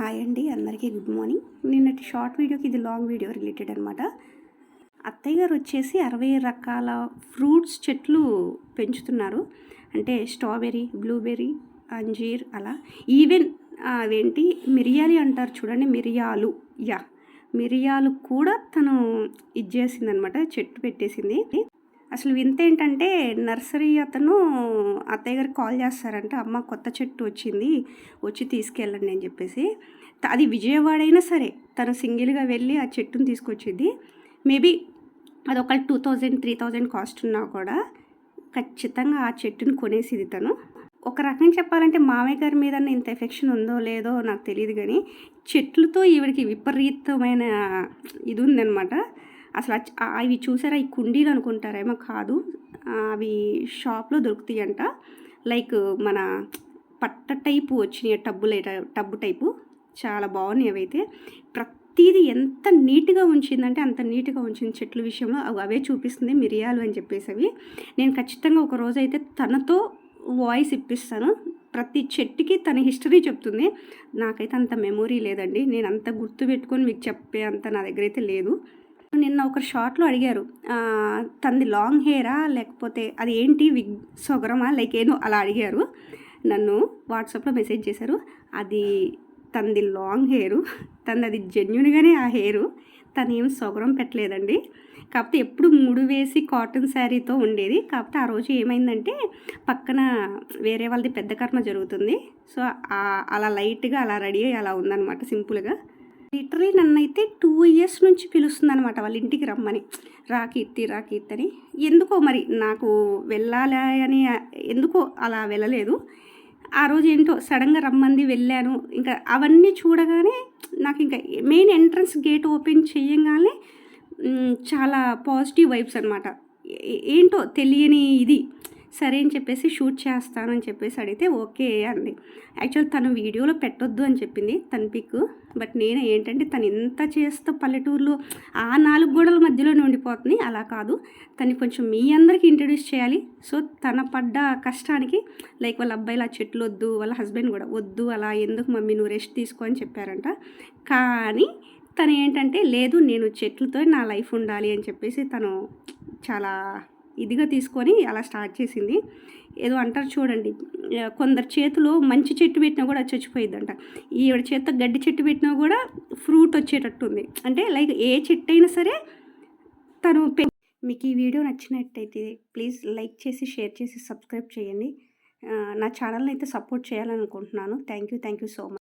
Hi అండి అందరికీ good morning. నిన్నటి షార్ట్ వీడియోకి ఇది లాంగ్ వీడియో రిలేటెడ్ అనమాట అత్తయ్య గారు వచ్చేసి అరవై రకాల ఫ్రూట్స్ చెట్లు పెంచుతున్నారు. అంటే స్ట్రాబెర్రీ బ్లూబెర్రీ అంజీర్ అలా. ఈవెన్ అవేంటి మిరియాలు అంటారు చూడండి మిరియాలు. యా మిరియాలు కూడా తను ఇది చేసిందనమాట చెట్టు పెట్టేసింది. అసలు వింత ఏంటంటే నర్సరీ అతను అత్తయ్య గారికి కాల్ చేస్తారంట అమ్మ కొత్త చెట్టు వచ్చింది వచ్చి తీసుకెళ్ళండి అని చెప్పేసి. అది విజయవాడ అయినా సరే తను సింగిల్గా వెళ్ళి ఆ చెట్టుని తీసుకొచ్చింది. మేబీ అది ఒక two thousand three thousand cost ఉన్నా కూడా ఖచ్చితంగా ఆ చెట్టుని కొనేసింది తను. ఒక రకంగా చెప్పాలంటే మామయ్య గారి మీద ఇంత ఎఫెక్షన్ ఉందో లేదో నాకు తెలియదు కానీ చెట్లతో ఈవిడికి విపరీతమైన ఇది ఉందన్నమాట అసలు అవి చూసారా? ఈ కుండీలు అనుకుంటారేమో కాదు. అవి షాప్లో దొరుకుతాయి అంట లైక్ మన పట్ట టైపు వచ్చినాయి టబ్బులు టబ్బు టైపు. చాలా బాగున్నాయి అవైతే. ప్రతిదీ ఎంత నీట్గా ఉంచిందంటే అంత నీట్గా ఉంచింది చెట్ల విషయంలో. అవి అవే చూపిస్తుంది మిరియాలు అని చెప్పేసి అవి. నేను ఖచ్చితంగా ఒక రోజు అయితే తనతో వాయిస్ ఇప్పిస్తాను. ప్రతి చెట్టుకి తన హిస్టరీ చెప్తుంది. నాకైతే అంత మెమొరీ లేదండి. నేను అంత గుర్తు పెట్టుకొని మీకు చెప్పే అంత నా దగ్గర అయితే లేదు. నిన్న ఒక షార్ట్లో అడిగారు తనది లాంగ్ హెయిరా లేకపోతే అది ఏంటి? విగ్ సొగరమా? లైక్ ఏదో అలా అడిగారు. నన్ను వాట్సాప్లో మెసేజ్ చేశారు. అది తనది లాంగ్ హెయిర్. తనది అది జెన్యున్గానే ఆ హెయిర్. తను ఏం సొగరం పెట్టలేదండి. కాకపోతే ఎప్పుడు మూడు వేసి కాటన్ శారీతో ఉండేది. కాకపోతే ఆ రోజు ఏమైందంటే పక్కన వేరే వాళ్ళది పెద్ద కర్మ జరుగుతుంది. సో అలా లైట్గా అలా రెడీ అయ్యి అలా ఉందన్నమాట సింపుల్గా. లిటరలీ నన్నైతే టూ ఇయర్స్ నుంచి పిలుస్తుంది అనమాట వాళ్ళ ఇంటికి రమ్మని. రా కీర్తి రా కీర్తి అని. ఎందుకో మరి నాకు వెళ్ళాలి అని ఎందుకో అలా వెళ్ళలేదు. ఆ రోజు ఏంటో సడన్గా రమ్మంది వెళ్ళాను. ఇంకా అవన్నీ చూడగానే నాకు ఇంకా మెయిన్ ఎంట్రన్స్ గేట్ ఓపెన్ చేయగానే చాలా పాజిటివ్ వైబ్స్ అనమాట ఏంటో తెలియని ఇది. సరే అని చెప్పేసి షూట్ చేస్తానని చెప్పేసి అడిగితే ఓకే అంది. యాక్చువల్ తను వీడియోలో పెట్టొద్దు అని చెప్పింది తన పిక్ బట్ నేను ఏంటంటే తను ఎంత చేస్తా పల్లెటూరులో ఆ నాలుగు గోడల మధ్యలోనే ఉండిపోతుంది. అలా కాదు. తను కొంచెం మీ అందరికీ ఇంట్రడ్యూస్ చేయాలి. సో తన పడ్డ కష్టానికి లైక్ వాళ్ళ అబ్బాయిలు ఆ చెట్లు వద్దు వాళ్ళ హస్బెండ్ కూడా వద్దు అలా ఎందుకు మమ్మీ నువ్వు రెస్ట్ తీసుకో అని చెప్పారంట. కానీ తను ఏంటంటే లేదు నేను చెట్లతో నా లైఫ్ ఉండాలి అని చెప్పేసి తను చాలా ఇదిగా తీసుకొని అలా స్టార్ట్ చేసింది. ఏదో అంటారు చూడండి కొందరు చేతిలో మంచి చెట్టు పెట్టినా కూడా చచ్చిపోయిందంట చచ్చిపోయిద్దంట. ఈవిడ చేతితో గడ్డి చెట్టు పెట్టినా కూడా ఫ్రూట్ వచ్చేటట్టుంది. అంటే లైక్ ఏ చెట్టు అయినా సరే తను పె- మీకు ఈ వీడియో నచ్చినట్టయితే ప్లీజ్ లైక్ చేసి షేర్ చేసి సబ్స్క్రైబ్ చేయండి. నా ఛానల్ని అయితే సపోర్ట్ చేయాలనుకుంటున్నాను. Thank you thank you so much